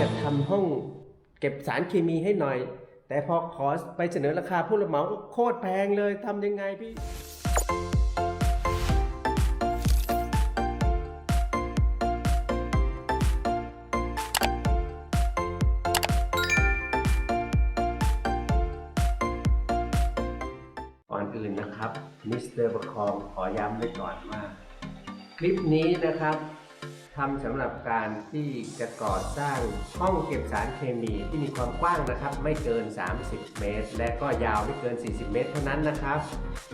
จะทำห้องเก็บสารเคมีให้หน่อย แต่พอขอไปเสนอราคาผู้รับเหมาก็โคตรแพงเลยทำยังไงพี่ก่อนอื่นนะครับมิสเตอร์ประคองขอย้ำไว้ก่อนว่า คลิปนี้นะครับ ทำสำหรับการที่จะก่อสร้างห้องเก็บสารเคมีที่มีความกว้างนะครับ ไม่เกิน 30 เมตร และก็ยาวไม่เกิน 40 เมตรเท่านั้นนะครับ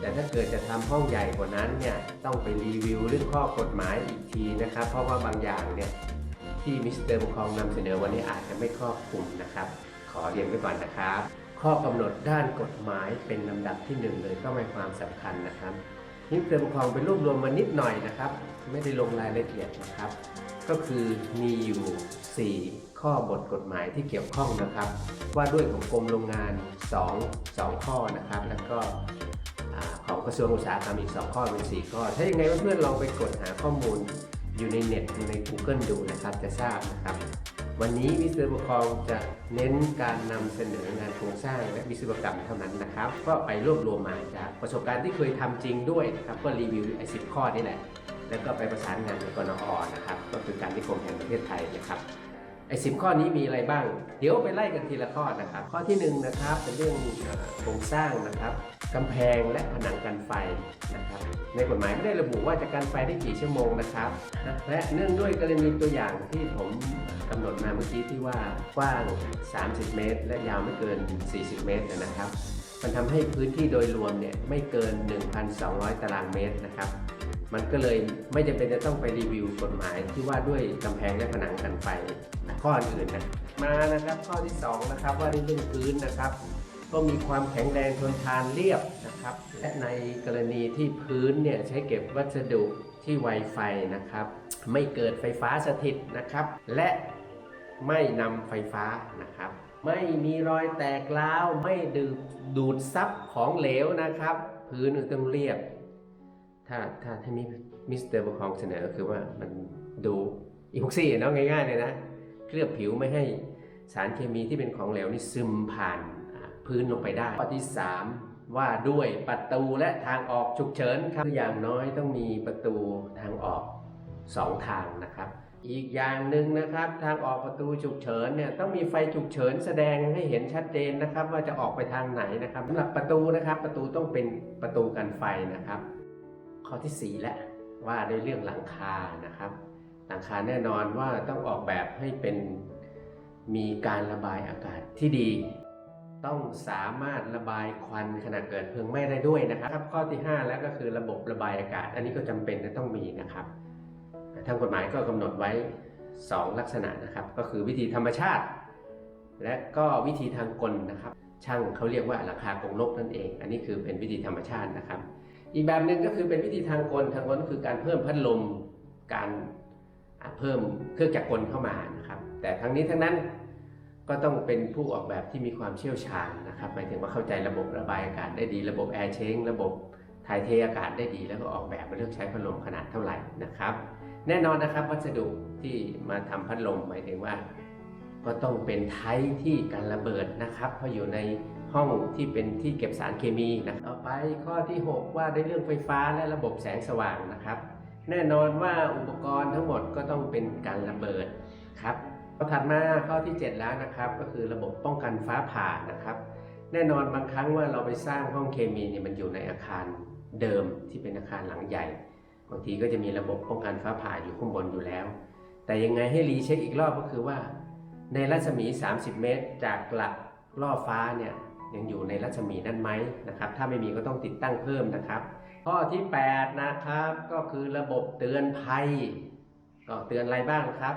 แต่ถ้าเกิดจะทำห้องใหญ่กว่านั้นเนี่ยต้องไปรีวิวเรื่องข้อกฎหมายอีกทีนะครับ เพราะว่าบางอย่างเนี่ยที่มิสเตอร์บุคองนำเสนอวันนี้อาจจะไม่ครอบคลุมนะครับ ขอเรียนไว้ก่อนนะครับ ข้อกำหนดด้านกฎหมายเป็นลำดับที่หนึ่งเลยก็มีความสำคัญนะครับ นี่เติมความเป็นรวบรวมมานิดหน่อยนะครับ ไม่ได้ลงรายละเอียดนะครับ ก็คือมีอยู่ 4 ข้อบทกฎหมายที่เกี่ยวข้องนะครับ ว่าด้วยของกรมโรงงาน 2 2 ข้อนะครับ แล้วก็ของกระทรวงอุตสาหกรรมอีก 2 ข้อเป็น 4 ข้อ ถ้ายังไงเพื่อนๆลองไปกดหาข้อมูลอยู่ในเน็ตอยู่ใน Google ดูนะครับจะทราบนะครับวันนี้มิสเตอร์บุคองจะเน้นการนำเสนองานโครงสร้างและวิศวกรรมเท่านั้นนะครับ ก็ไปรวบรวมมาจาก ประสบการณ์ที่เคยทำจริงด้วยนะครับก็รีวิวไอ้สิข้อนี่แหละแล้วก็ไปประสานงานกับกนอนะครับก็คือการนิคมแห่งประเทศไทยนะครับไอ้สิข้อนี้มีอะไรบ้าง เดี๋ยวไปไล่กันทีละข้อนะครับ ข้อที่หนึ่งนะครับเป็นเรื่องโครงสร้างนะครับกำแพงและผนังกันไฟนะครับในกฎหมายไม่ได้ระบุว่าจะกันไฟได้กี่ชั่วโมงนะครับ และเนื่องด้วยกรณีตัวอย่างที่ผมกำหนดมาเมื่อกี้ที่ว่ากว้าง 30 เมตร และยาวไม่เกิน 40 เมตรนะครับ มันทำให้พื้นที่โดยรวมเนี่ยไม่เกิน 1,200 ตารางเมตรนะครับ มันก็เลยไม่จำเป็นจะต้องไปรีวิวกฎหมายที่ว่าด้วยกำแพงและผนังกันไฟนะข้ออื่นนะมานะครับข้อที่สองนะครับว่าด้วยเรื่องพื้นนะครับก็มีความแข็งแรงทนทานเรียบนะครับ และในกรณีที่พื้นเนี่ยใช้เก็บวัสดุที่ไวไฟนะครับ ไม่เกิดไฟฟ้าสถิตนะครับ และไม่นำไฟฟ้านะครับ ไม่มีรอยแตกร้าว ไม่ดูดดูดซับของเหลวนะครับ พื้นต้องเรียบ ถ้าถ้าถ้ามิมิสเตอร์บุคองเสนอคือว่ามันดูอีพ็อกซี่เนาะง่ายๆเลยนะ เคลือบผิวไม่ให้สารเคมีที่เป็นของเหลวนี่ซึมผ่านพื้นลงไปได้ข้อที่ 3 ว่าด้วยประตูและทางออกฉุกเฉินครับอย่างน้อยต้องมีประตูทางออก 2 ทางนะครับ อีกอย่างหนึ่งนะครับ ทางออกประตูฉุกเฉินเนี่ยต้องมีไฟฉุกเฉินแสดงให้เห็นชัดเจนนะครับ ว่าจะออกไปทางไหนนะครับสำหรับประตูนะครับ ประตูต้องเป็นประตูกันไฟนะครับ ข้อที่ 4 แล้วว่าในเรื่องหลังคานะครับ หลังคาแน่นอนว่าต้องออกแบบให้เป็นมีการระบายอากาศที่ดี ต้องสามารถระบายควันขณะเกิดเพลิงไหม้ได้ด้วยนะครับ ข้อที่ 5 แล้วก็คือระบบระบายอากาศ อันนี้ก็จำเป็นจะต้องมีนะครับ ทางกฎหมายก็กำหนดไว้ 2 ลักษณะนะครับ ก็คือวิธีธรรมชาติ และก็วิธีทางกลนะครับ ช่างเขาเรียกว่าราคากงนกนั่นเอง อันนี้คือเป็นวิธีธรรมชาตินะครับ อีกแบบหนึ่งก็คือเป็นวิธีทางกลทางกลก็คือการเพิ่มพัดลมการเพิ่มเครื่องจักรกลเข้ามานะครับ แต่ทั้งนี้ทั้งนั้นก็ต้องเป็นผู้ออกแบบที่มีความเชี่ยวชาญนะครับหมายถึงว่าเข้าใจระบบระบายอากาศได้ดี ระบบแอร์เชงระบบถ่ายเทอากาศได้ดี แล้วก็ออกแบบมาเลือกใช้พัดลมขนาดเท่าไหร่นะครับ แน่นอนนะครับวัสดุที่มาทำพัดลมหมายถึงว่า ก็ต้องเป็นไทป์ที่การระเบิดนะครับ เพราะอยู่ในห้องที่เป็นที่เก็บสารเคมีนะต่อไปข้อที่ 6 ว่าในเรื่องไฟฟ้าและระบบแสงสว่างนะครับ แน่นอนว่าอุปกรณ์ทั้งหมดก็ต้องเป็นการระเบิดครับถัดมาข้อที่ 7 แล้วนะครับ ก็คือระบบป้องกันฟ้าผ่านะครับ แน่นอนบางครั้งว่าเราไปสร้างห้องเคมีเนี่ยมันอยู่ในอาคารเดิมที่เป็นอาคารหลังใหญ่างทีก็จะมีระบบป้องกันฟ้าผ่าอยู่ข้างบนอยู่แล้ว แต่ยังไงให้รีเช็คอีกรอบก็คือว่า ในรัศมี 30 เมตร จากหลักล่อฟ้าเนี่ยยังอยู่ในรัศมีนั้นไหมนะครับ ถ้าไม่มีก็ต้องติดตั้งเพิ่มนะครับ ข้อที่ 8 นะครับ ก็คือระบบเตือนภัย ก็เตือนอะไรบ้างครับ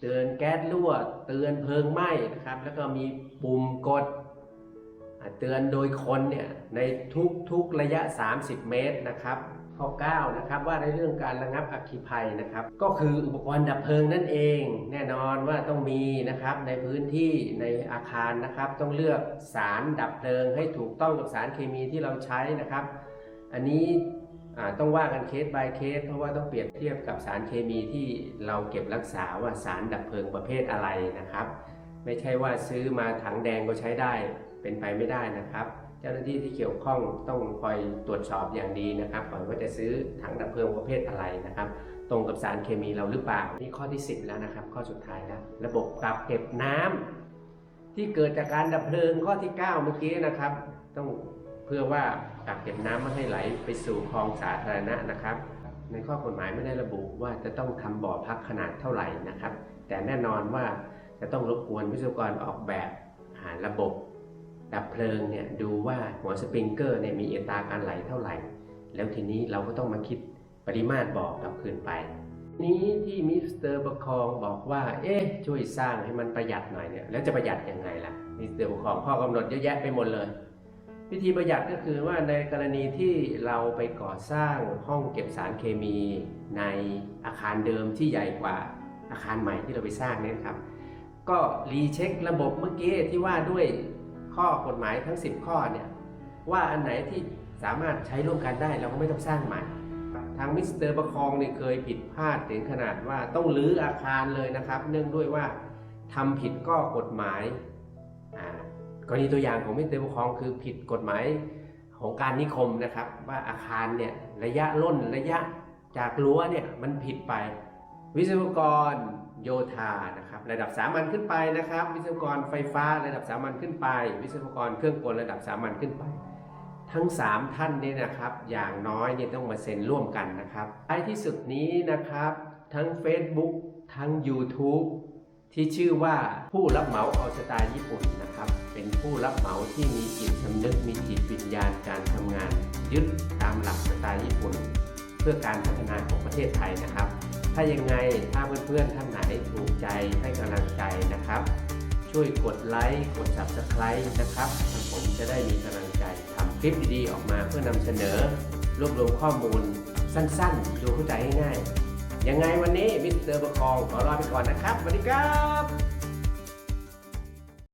เตือนแก๊สรั่ว เตือนเพลิงไหม้นะครับ แล้วก็มีปุ่มกด เตือนโดยคนเนี่ยในทุกๆระยะ 30 เมตรนะครับ ข้อ 9 นะครับว่าในเรื่องการระงับอัคคีภัยนะครับ ก็คืออุปกรณ์ดับเพลิงนั่นเอง แน่นอนว่าต้องมีนะครับในพื้นที่ในอาคารนะครับ ต้องเลือกสารดับเพลิง ให้ถูกต้องกับสารเคมีที่เราใช้นะครับ อันนี้ต้องว่ากันเคส by เคส เพราะว่าต้องเปรียบเทียบกับสารเคมีที่เราเก็บรักษาว่าสารดับเพลิงประเภทอะไรนะครับ ไม่ใช่ว่าซื้อมาถังแดงก็ใช้ได้เป็นไปไม่ได้นะครับ เจ้าหน้าที่ที่เกี่ยวข้องต้องคอยตรวจสอบอย่างดีนะครับก่อนว่าจะซื้อถังดับเพลิงประเภทอะไรนะครับ ตรงกับสารเคมีเราหรือเปล่านี่ข้อที่ 10 แล้วนะครับ ข้อสุดท้ายแล้วระบบกักเก็บน้ำที่เกิดจากการดับเพลิงข้อที่ 9 เมื่อกี้นะครับ ต้องเพื่อว่ากักเก็บน้ำไม่ให้ไหลไปสู่คลองสาธารณะนะครับ ในข้อกฎหมายไม่ได้ระบุว่าจะต้องทำบ่อพักขนาดเท่าไหร่นะครับ แต่แน่นอนว่าจะต้องรบกวนวิศวกรออกแบบหาระบบ ดับเพลิงเนี่ยดูว่าหัวสปริงเกอร์เนี่ยมีอัตราการไหลเท่าไหร่ แล้วทีนี้เราก็ต้องมาคิดปริมาตรบอกกลับคืนไป นี้ที่มิสเตอร์ประคองบอกว่า เอ๊ะช่วยสร้างให้มันประหยัดหน่อยเนี่ยแล้วจะประหยัดยังไงล่ะมิสเตอร์ประคองข้อกำหนดเยอะแยะไปหมดเลย วิธีประหยัดก็คือว่าในกรณีที่เราไปก่อสร้างห้องเก็บสารเคมี ในอาคารเดิมที่ใหญ่กว่าอาคารใหม่ที่เราไปสร้างเนี่ยครับก็รีเช็คระบบเมื่อกี้ที่ว่าด้วย ข้อกฎหมายทั้ง 10 ข้อเนี่ยว่าอันไหนที่สามารถใช้ร่วมกันได้เราก็ไม่ต้องสร้างใหม่ ทางมิสเตอร์ประคองเนี่ยเคยผิดพลาดถึงขนาดว่าต้องรื้ออาคารเลยนะครับ เนื่องด้วยว่าทำผิดข้อกฎหมายกรณีตัวอย่างของมิสเตอร์ประคองคือผิดกฎหมายของการนิคมนะครับ ว่าอาคารเนี่ยระยะล่นระยะจากรั้วเนี่ยมันผิดไปวิศวกร โยธานะครับระดับสามัญขึ้นไปนะครับ วิศวกรไฟฟ้าระดับสามัญขึ้นไป วิศวกรเครื่องกลระดับสามัญขึ้นไป ทั้ง 3 ท่านนี้นะครับ อย่างน้อยเนี่ยต้องมาเซ็นร่วมกันนะครับท้ที่สุดนี้นะครับ ทั้ง Facebook ทั้ง YouTube ที่ชื่อว่าผู้รับเหมาเอาสไตล์ญี่ปุ่นนะครับ เป็นผู้รับเหมาที่มีจิตสำนึกมีจิตวิญญาณการทำงาน ยึดตามหลักสไตล์ญี่ปุ่น เพื่อการพัฒนาของประเทศไทยนะครับ ถ้ายังไงถ้าเพื่อนๆท่าน ไหนถูกใจให้กำลังใจนะครับ ช่วยกดไลค์กด Subscribe นะครับทางผมจะได้มีกำลังใจทำคลิปดีๆ ออกมาเพื่อนำเสนอ รวบรวมข้อมูลสั้นๆ ดูเข้าใจง่ายๆยังไงวันนี้มิสเตอร์ประคองขอลาไปก่อนนะครับสวัสดีครับ